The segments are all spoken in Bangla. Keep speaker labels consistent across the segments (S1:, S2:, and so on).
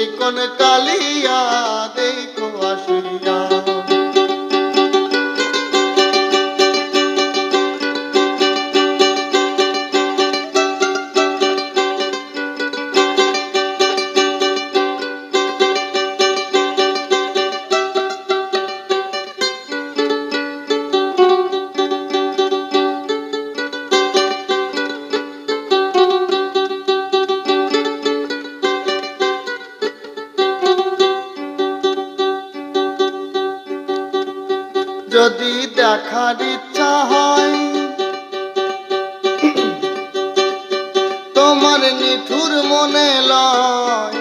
S1: চিকন কালিয়া দেখো আসিয়া। যদি দেখার ইচ্ছা হয়। তোমার নিঠুর মনে লয়।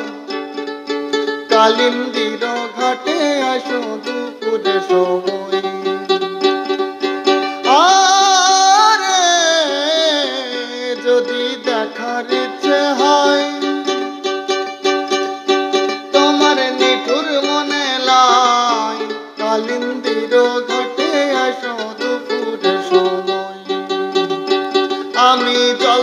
S1: কালিন্দির ঘাটে আসো দুপুরে সময়। যদি হয়, তোমার নিঠুর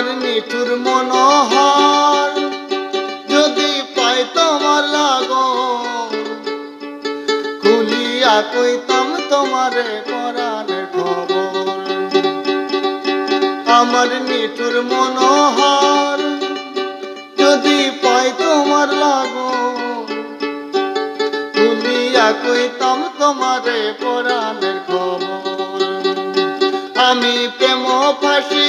S1: আমার নিঠুর মনোহর যদি পাই তোমার লাগো খুলিয়া কইতাম তোমারে পরাণের খবর। আমার নিঠুর মনোহর যদি পাই তোমার লাগো খুলিয়া কইতাম তোমারে পরাণের খবর। আমি প্রেম ফাঁসি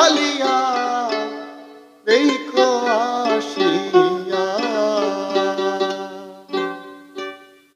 S1: আসিয়া